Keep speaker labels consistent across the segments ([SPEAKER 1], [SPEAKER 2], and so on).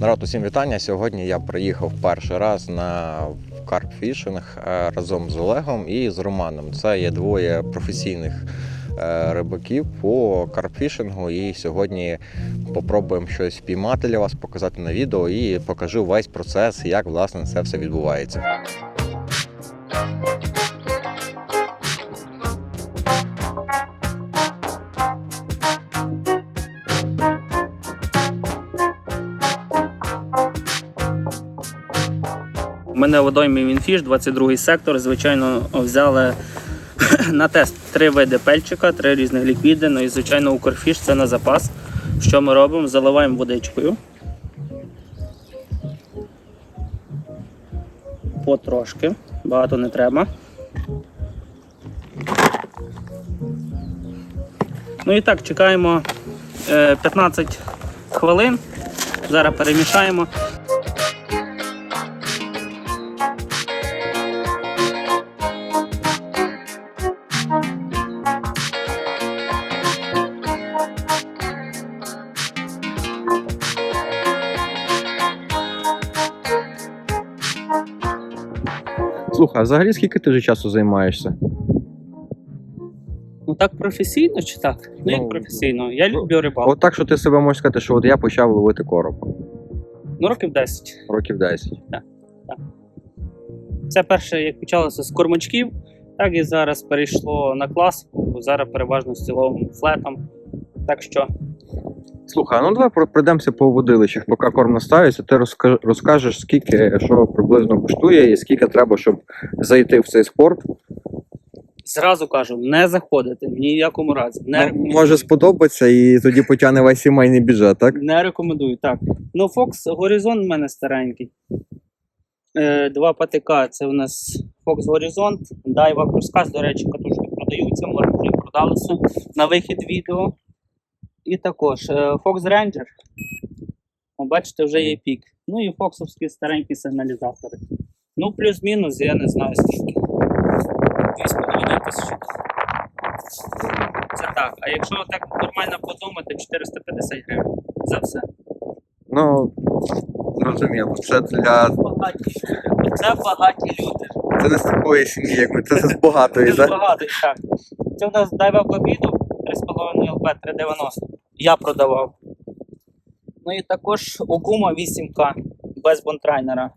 [SPEAKER 1] Народ, усім вітання. Сьогодні я приїхав перший раз на карпфішинг е, разом з Олегом і з Романом. Це є двоє професійних е, рибаків по карпфішингу. І сьогодні попробуємо щось піймати для вас, показати на відео і покажу весь процес, як власне це все відбувається.
[SPEAKER 2] У мене водоймі Вінфіш, 22 сектор. Звичайно, взяли на тест три види пельчика, три різних ліквіди. Ну і звичайно, укрфіш це на запас. Що ми робимо? Заливаємо водичкою. Потрошки, багато не треба. Ну і так, чекаємо е, 15 хвилин. Зараз перемішаємо.
[SPEAKER 1] Слухай, а взагалі скільки ти вже часу займаєшся?
[SPEAKER 2] Ну так професійно чи так? Ну,
[SPEAKER 1] Ну,
[SPEAKER 2] як професійно. Я люблю рибалку.
[SPEAKER 1] От так, що ти себе можеш сказати, що от я почав ловити коропа
[SPEAKER 2] Ну, років 10.
[SPEAKER 1] років 10.
[SPEAKER 2] Це перше, як почалося з кормачків, так і зараз перейшло на класику. Зараз переважно з ціловим флетом. Так що
[SPEAKER 1] Слухай, ну давай про- пройдемося по водилищах, поки корм наставиться, ти розкажеш, скільки що приблизно коштує і скільки треба, щоб зайти в цей спорт.
[SPEAKER 2] зразу кажу, не заходити ні в якому разі. Не,
[SPEAKER 1] Ну, може сподобатися і тоді потягне весь сімейний бюджет, так?
[SPEAKER 2] не рекомендую. Так. Ну, Fox Horizon в мене старенький. Е, два патика це у нас Fox Horizon, Daiwa Cruise до речі, катушки продаються, може продалися на вихід відео. І також е, Fox Ranger. Бачите, вже є пік. Ну і фоксовські старенькі сигналізатори. Ну, плюс-мінус, я не знаю скільки. 2,5 тисячі. Це так. А якщо так нормально подумати, 450 гривень за все.
[SPEAKER 1] Ну, зрозуміло. Це для.
[SPEAKER 2] Багаті люди. Це багаті люди.
[SPEAKER 1] Це не з такої сім'ї, як ми, це з багатої,
[SPEAKER 2] Це
[SPEAKER 1] так?
[SPEAKER 2] багато, так. Це у нас дайва побіду 3,5 ЛП 390. Я продавав. Ну і також Окума 8К без бонтрайнера.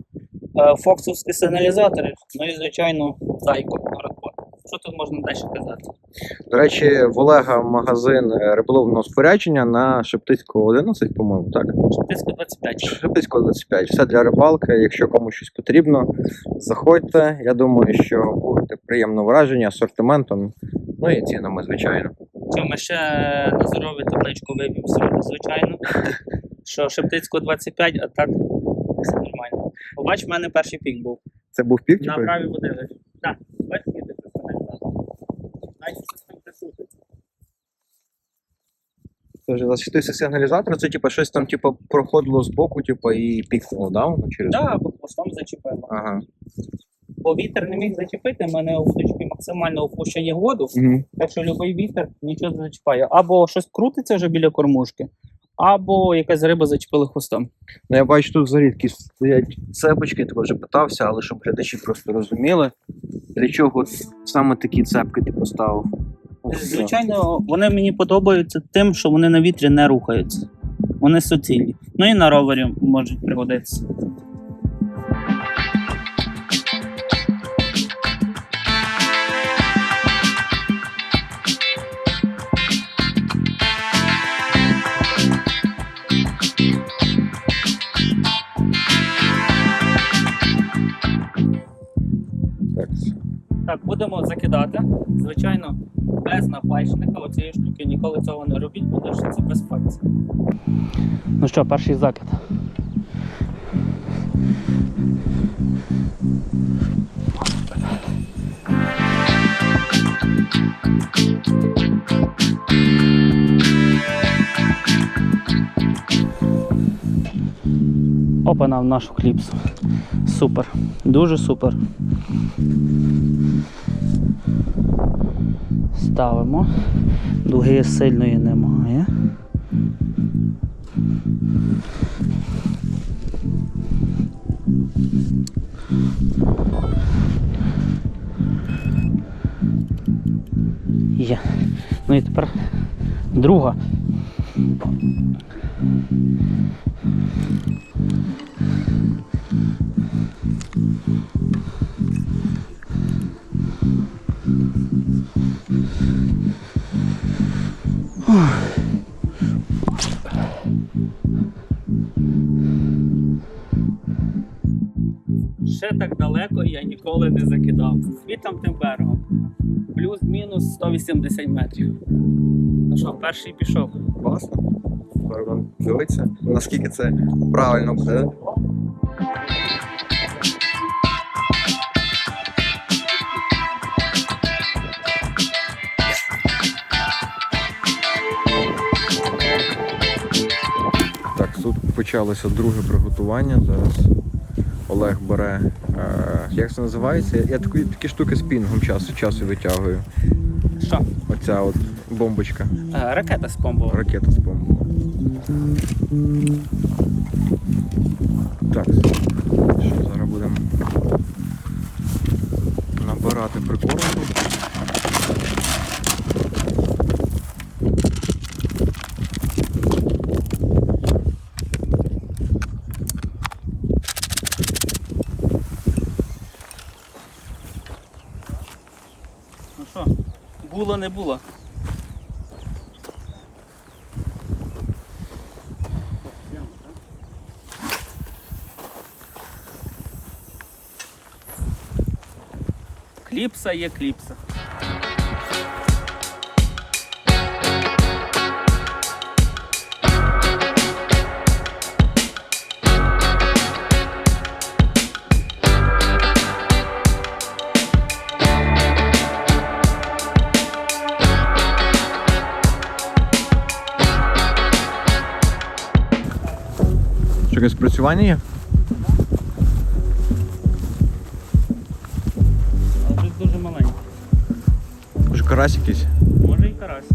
[SPEAKER 2] Е, Фоксовські сигналізатори, ну і звичайно зайко Радбот. Що тут можна далі казати?
[SPEAKER 1] До речі, в Олега магазин риболовного спорядження на Шептицького 11, по-моєму, так?
[SPEAKER 2] Тиску 25.
[SPEAKER 1] Шептицького 25. Все для рибалки. Якщо комусь щось потрібно, заходьте. Я думаю, що будете приємно вражені асортиментом, ну і цінами, звичайно.
[SPEAKER 2] Що ми ще на здоров'я табличку виб'ємо сьогодні, звичайно. Що Шептицького 25, а так все нормально. Побач, в мене перший пік був.
[SPEAKER 1] Це був пів,
[SPEAKER 2] На правій водили. Так, бачите, де це сигналізатор. Щось там
[SPEAKER 1] вже засвітився сигналізатор, це типу щось там, типу, проходило з боку, типу, і пікнуло, да? Воно через.
[SPEAKER 2] Так, або хвостом зачепило.
[SPEAKER 1] Ага.
[SPEAKER 2] Бо вітер не міг зачепити, в мене удочки максимально опущені в воду,
[SPEAKER 1] Угу.
[SPEAKER 2] так що будь-який вітер нічого не зачіпає. Або щось крутиться вже біля кормушки, або якась риба зачепила хвостом.
[SPEAKER 1] Ну, я бачу, тут взагалі такі стоять цепочки, ти вже питався, але щоб глядачі просто розуміли, для чого саме такі цепки ти поставив. Ох,
[SPEAKER 2] Звичайно, вони мені подобаються тим, що вони на вітрі не рухаються. Вони суцільні. Ну і на ровері можуть пригодитися.
[SPEAKER 1] Так,
[SPEAKER 2] будемо закидати. Звичайно, без напальчника. Оцієї штуки ніколи цього не робіть, бо що це без пальця. Ну що, перший закид. Опана в нашу кліпсу. Супер. Дуже супер. Ставимо. Дуги сильної немає. Є. Ну і тепер друга. Ще так далеко я ніколи не закидав. Світом тим берегом. Плюс-мінус 180 метрів. Ну що, перший пішов.
[SPEAKER 1] Класно. Пардон, дивиться. Наскільки це правильно буде. Так, тут почалося друге приготування. Зараз Олег бере. Е, як це називається? Я такі, такі штуки з пінгом час від часу витягую.
[SPEAKER 2] Що?
[SPEAKER 1] Оця от бомбочка.
[SPEAKER 2] Е, ракета з помбова.
[SPEAKER 1] Ракета з бомбою. Так, що зараз будемо набирати прикормку.
[SPEAKER 2] Ну було не було. Кліпса є кліпса.
[SPEAKER 1] Якесь спрацювання є? Карась якийсь?
[SPEAKER 2] Може і карась.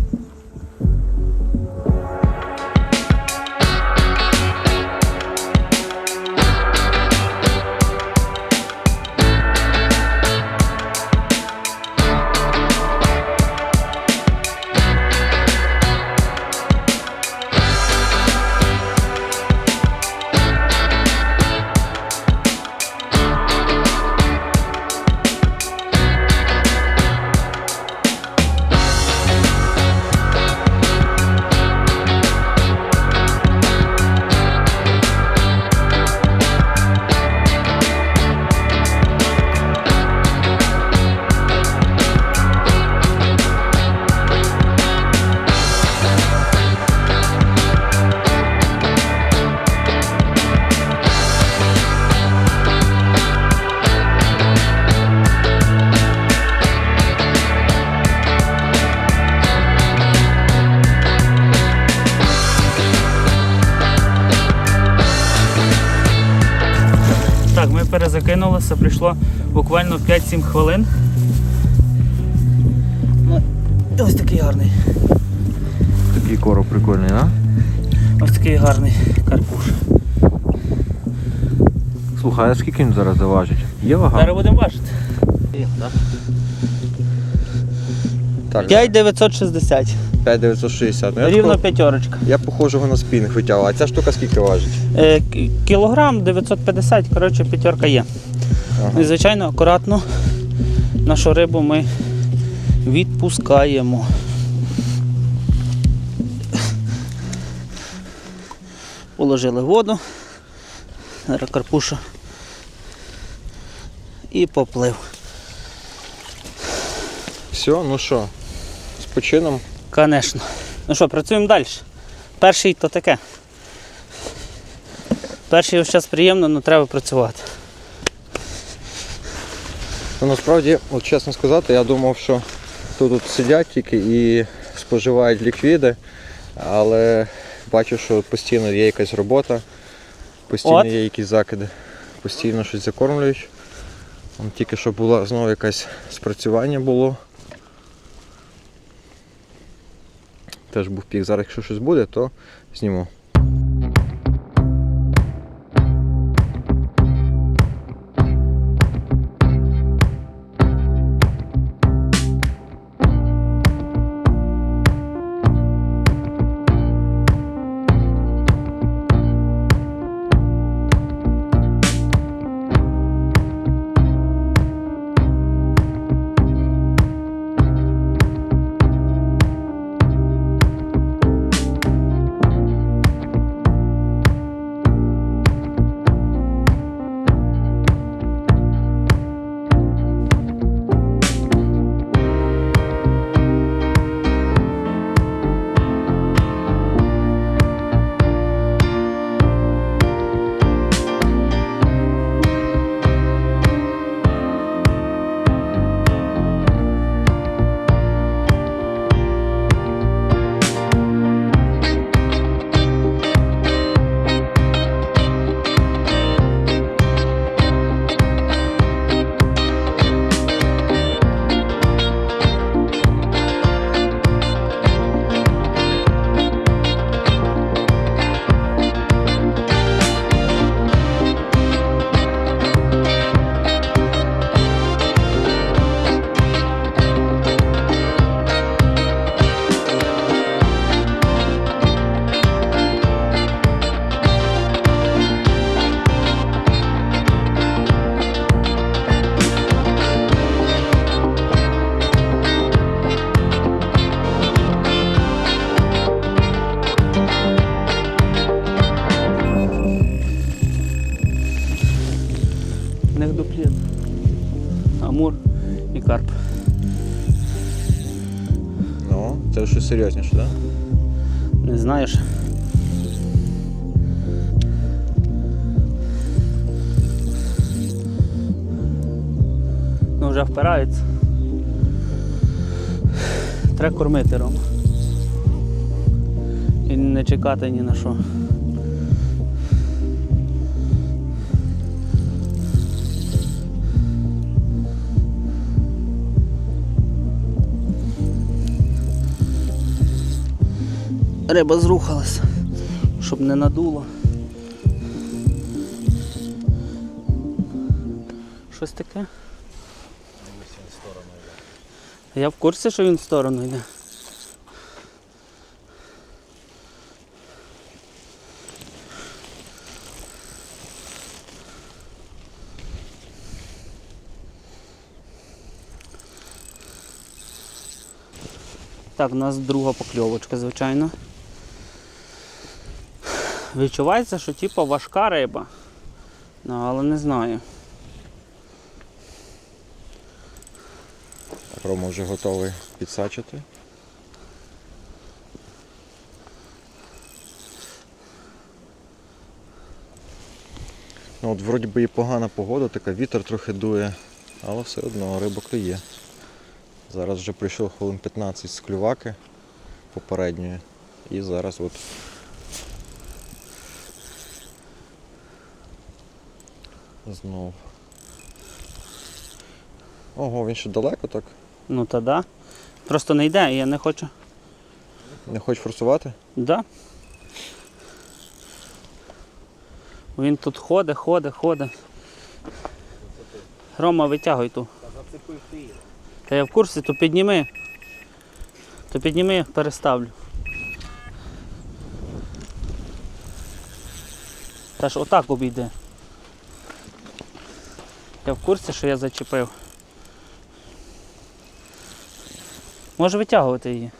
[SPEAKER 2] Перезакинулися, прийшло буквально 5-7 хвилин. Ну, ось такий гарний.
[SPEAKER 1] Такий короб прикольний, а?
[SPEAKER 2] Ось такий гарний карпуш.
[SPEAKER 1] Слухай, а скільки він зараз заважить? Є вага?
[SPEAKER 2] Зараз будемо бачити.
[SPEAKER 1] Так,
[SPEAKER 2] 5960.
[SPEAKER 1] 5960. Ну,
[SPEAKER 2] Рівно
[SPEAKER 1] такого-
[SPEAKER 2] п'ятерочка.
[SPEAKER 1] я похожого на спінг витягував. А ця штука скільки важить?
[SPEAKER 2] Е, к- кілограм 950, коротше, п'ятерка є.
[SPEAKER 1] Ага.
[SPEAKER 2] І, звичайно, акуратно нашу рибу ми відпускаємо. Положили воду. Карпуша. І поплив.
[SPEAKER 1] Все, ну що, з почином.
[SPEAKER 2] Конечно. Ну що, працюємо далі. Перший то таке. Перший зараз приємно, але треба працювати.
[SPEAKER 1] Ну, насправді, от чесно сказати, я думав, що тут, тут сидять тільки і споживають ліквіди, але бачу, що постійно є якась робота, постійно
[SPEAKER 2] От.
[SPEAKER 1] є якісь закиди, постійно щось закормлюють. Вон Тільки що було знову якесь спрацювання було. Теж був пік. Зараз, якщо щось буде, то зніму. Серйозніше, так? Да?
[SPEAKER 2] Не знаєш. Ну вже впирається. Треба кормити Рома. І не чекати ні на що. Риба зрухалася, щоб не надуло. Щось таке? Я в курсі, що він в сторону йде. Так, у нас друга покльовочка, звичайно. Відчувається, що типу важка риба. Ну, але не знаю.
[SPEAKER 1] Рома вже готовий підсачити. Ну, от вроді би і погана погода, така вітер трохи дує, але все одно риба клює. Зараз вже прийшов хвилин 15 з клюваки попередньої. І зараз от знов. Ого, він ще далеко так.
[SPEAKER 2] Ну та да. Просто не йде, і я не хочу.
[SPEAKER 1] Не хочеш форсувати?
[SPEAKER 2] Да. Він тут ходить, ходить, ходить. Рома, витягуй ту. Та я в курсі, то підніми. То підніми, переставлю. Та ж отак обійде. Я в курсі, що я зачепив. Може витягувати її.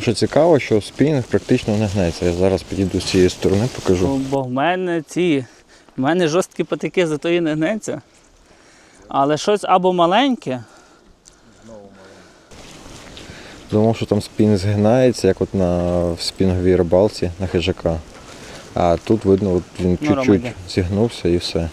[SPEAKER 1] Що цікаво, що спінінг практично не гнеться. Я зараз підійду з цієї сторони, покажу.
[SPEAKER 2] Бо в мене ці. В мене жорсткі патики, зато і не гнеться. Але щось або маленьке,
[SPEAKER 1] Думав, що там спін згинається, як от на в спінговій рибалці на хижака. А тут видно, от він
[SPEAKER 2] Ну,
[SPEAKER 1] чуть-чуть зігнувся і все.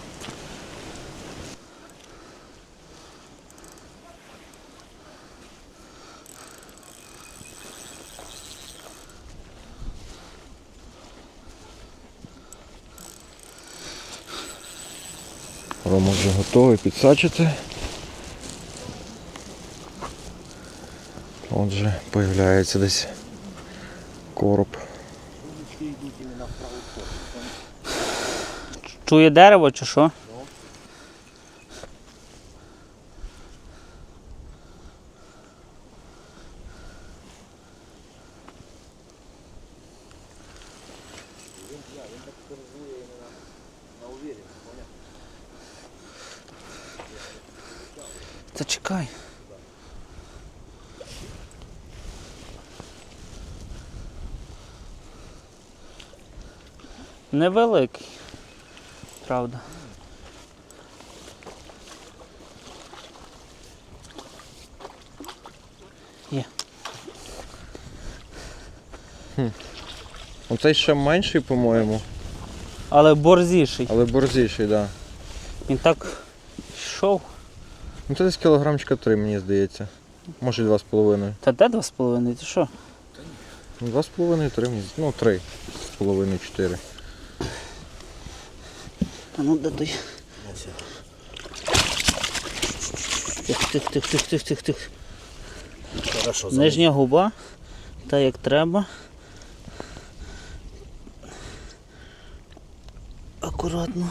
[SPEAKER 1] Рома вже готовий підсачити. Отже, появляється десь короб.
[SPEAKER 2] чує дерево чи що? Та чекай. Невеликий, правда. Є.
[SPEAKER 1] Оцей ще менший, по-моєму,
[SPEAKER 2] Але борзіший.
[SPEAKER 1] але борзіший, так. Да.
[SPEAKER 2] Він так йшов.
[SPEAKER 1] Ну це десь кілограмчика три, мені здається. Може два з половиною.
[SPEAKER 2] Та де два з половиною? Ти що?
[SPEAKER 1] Ну, Два з половиною, три Ну, три з половиною, чотири.
[SPEAKER 2] А ну де той? Тих, тих, тих, тих, тих, тих, тих.
[SPEAKER 3] Хорошо,
[SPEAKER 2] Нижня губа. Та як треба. Акуратно,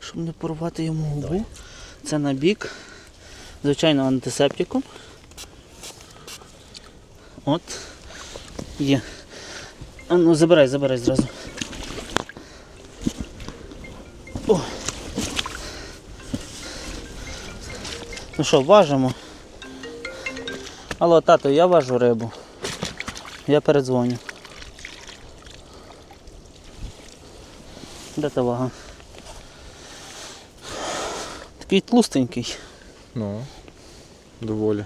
[SPEAKER 2] щоб не порвати йому губу. Це на бік. Звичайно, антисептиком. От. Є. А ну забирай, забирай зразу. О. Ну що, важимо. Алло, тато, я важу рибу. Я передзвоню. Де та вага? Такий тлустенький.
[SPEAKER 1] Ну, доволі.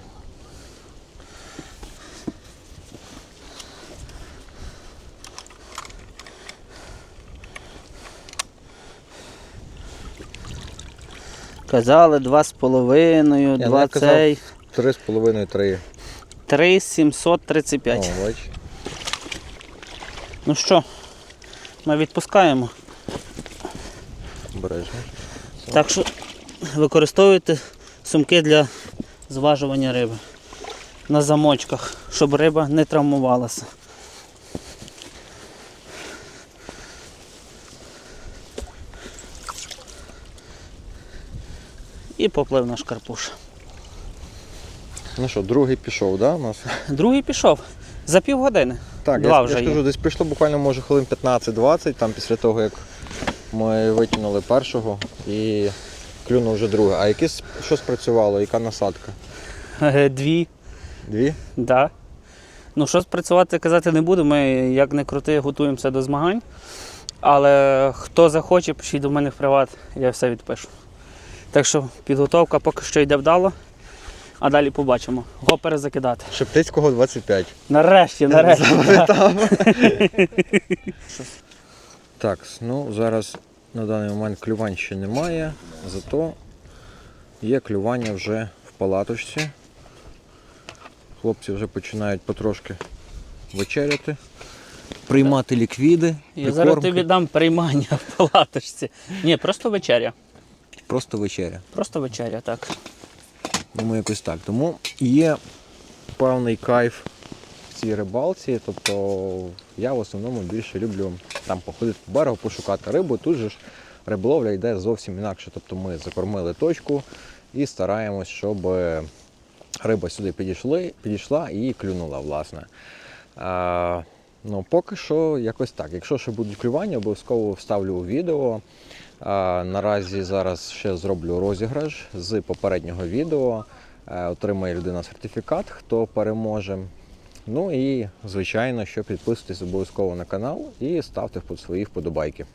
[SPEAKER 2] Казали два з половиною,
[SPEAKER 1] Я
[SPEAKER 2] два
[SPEAKER 1] не казав.
[SPEAKER 2] цей.
[SPEAKER 1] Три з половиною три.
[SPEAKER 2] 3,735.
[SPEAKER 1] О, бач.
[SPEAKER 2] Ну що, ми відпускаємо.
[SPEAKER 1] Обережно.
[SPEAKER 2] Так що використовуйте сумки для зважування риби на замочках, щоб риба не травмувалася. І поплив наш карпуш.
[SPEAKER 1] Ну що, другий пішов, да, у нас?
[SPEAKER 2] Другий пішов за півгодини.
[SPEAKER 1] Так,
[SPEAKER 2] Два
[SPEAKER 1] я,
[SPEAKER 2] вже
[SPEAKER 1] я ж
[SPEAKER 2] є.
[SPEAKER 1] кажу, десь прийшло буквально може хвилин 15-20, там після того, як ми витягнули першого і клюнув вже другий. А якесь що спрацювало, яка насадка?
[SPEAKER 2] Е, Дві.
[SPEAKER 1] Дві?
[SPEAKER 2] Да. Ну, що спрацювати казати не буду. Ми, як не крути, готуємося до змагань. Але хто захоче, пишіть до мене в приват, я все відпишу. Так що підготовка поки що йде вдало, а далі побачимо. Го перезакидати.
[SPEAKER 1] Шептицького 25.
[SPEAKER 2] Нарешті, нарешті.
[SPEAKER 1] Так, ну зараз на даний момент клювань ще немає, зато є клювання вже в палаточці. Хлопці вже починають потрошки вечеряти, приймати ліквіди.
[SPEAKER 2] Я зараз тобі дам приймання в палаточці. Ні, просто вечеря.
[SPEAKER 1] Просто вечеря.
[SPEAKER 2] Просто вечеря, так.
[SPEAKER 1] Думаю, якось так. Тому є певний кайф в цій рибалці. Тобто я в основному більше люблю там походити по берегу, пошукати рибу. Тут же ж риболовля йде зовсім інакше. Тобто ми закормили точку і стараємось, щоб риба сюди підійшли, підійшла і клюнула, власне. А, ну, поки що якось так. Якщо ще будуть клювання, обов'язково вставлю у відео. Наразі зараз ще зроблю розіграш з попереднього відео. Е, Отримає людина сертифікат, хто переможе. Ну і, звичайно, що підписуйтесь обов'язково на канал і ставте свої вподобайки.